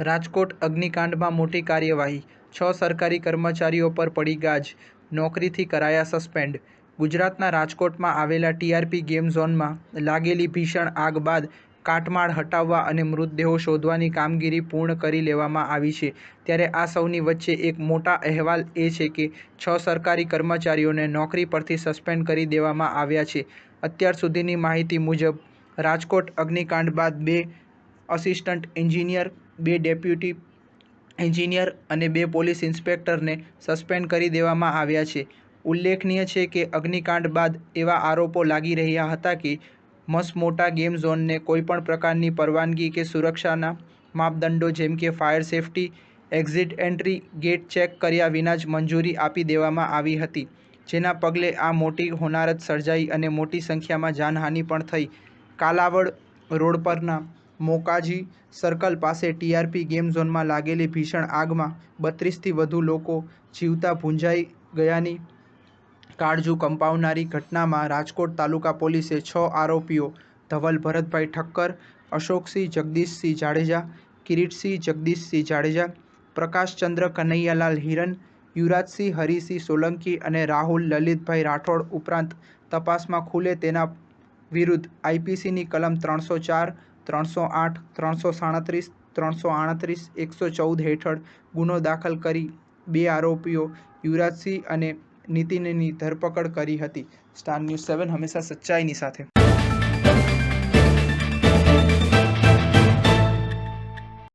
રાજકોટ અગ્નિકાંડમાં મોટી કાર્યવાહી. છ સરકારી કર્મચારીઓ પર પડી ગાજ. નોકરીથી કરાયા સસ્પેન્ડ. ગુજરાતના રાજકોટમાં આવેલા ટીઆરપી ગેમ ઝોનમાં લાગેલી ભીષણ આગ બાદ કાટમાળ હટાવવા અને મૃતદેહો શોધવાની કામગીરી પૂર્ણ કરી લેવામાં આવી છે. ત્યારે આ સૌની વચ્ચે એક મોટા અહેવાલ એ છે કે છ સરકારી કર્મચારીઓને નોકરી પરથી સસ્પેન્ડ કરી દેવામાં આવ્યા છે. અત્યાર સુધીની માહિતી મુજબ, રાજકોટ અગ્નિકાંડ બાદ બે અસિસ્ટન્ટ એન્જિનિયર બે ડેપ્યુટી એન્જિનિયર અને બે પોલીસ ઇન્સ્પેક્ટરને સસ્પેન્ડ કરી દેવામાં આવ્યા છે. ઉલ્લેખનીય છે કે અગ્નિકાંડ બાદ એવા આરોપો લાગી રહ્યા હતા કે મસમોટા ગેમ ઝોનને કોઈપણ પ્રકારની પરવાનગી કે સુરક્ષાના માપદંડો જેમ કે fire safety, exit entry, gate check કર્યા વિના જ મંજૂરી આપી દેવામાં આવી હતી. જેના પગલે આ મોટી હોનારત સર્જાઈ અને મોટી સંખ્યામાં જાનહાનિ પણ થઈ. કાલાવડ રોડ પરના મોકાજી સર્કલ પાસે ટીઆરપી ગેમ ઝોનમાં લાગેલી ભીષણ આગમાં બત્રીસથી વધુ લોકો જીવતા ભૂંજાઈ ગયાની કાળજુ કંપાવનારી ઘટનામાં રાજકોટ તાલુકા પોલીસે છ આરોપીઓ ધવલ, ભરતભાઈ ઠક્કર, અશોકસિંહ જગદીશસિંહ જાડેજા, કિરીટસિંહ જગદીશસિંહ જાડેજા, પ્રકાશચંદ્ર કનૈયાલાલ હિરન, યુવરાજસિંહ હરિસિંહ સોલંકી અને રાહુલ લલિતભાઈ રાઠોડ ઉપરાંત તપાસમાં ખુલે તેના વિરુદ્ધ આઈપીસીની કલમ ત્રણસો ચાર ત્રણસો આઠ, ત્રણસો સાડત્રીસ, ત્રણસો આડત્રીસ, એકસો ચૌદ હેઠળ ગુનો દાખલ કરી બે આરોપીઓ યુવરાજસિંહ અને નીતિનની ધરપકડ કરી હતી. સ્ટાર ન્યૂઝ સેવન હંમેશા સચ્ચાઈની સાથે.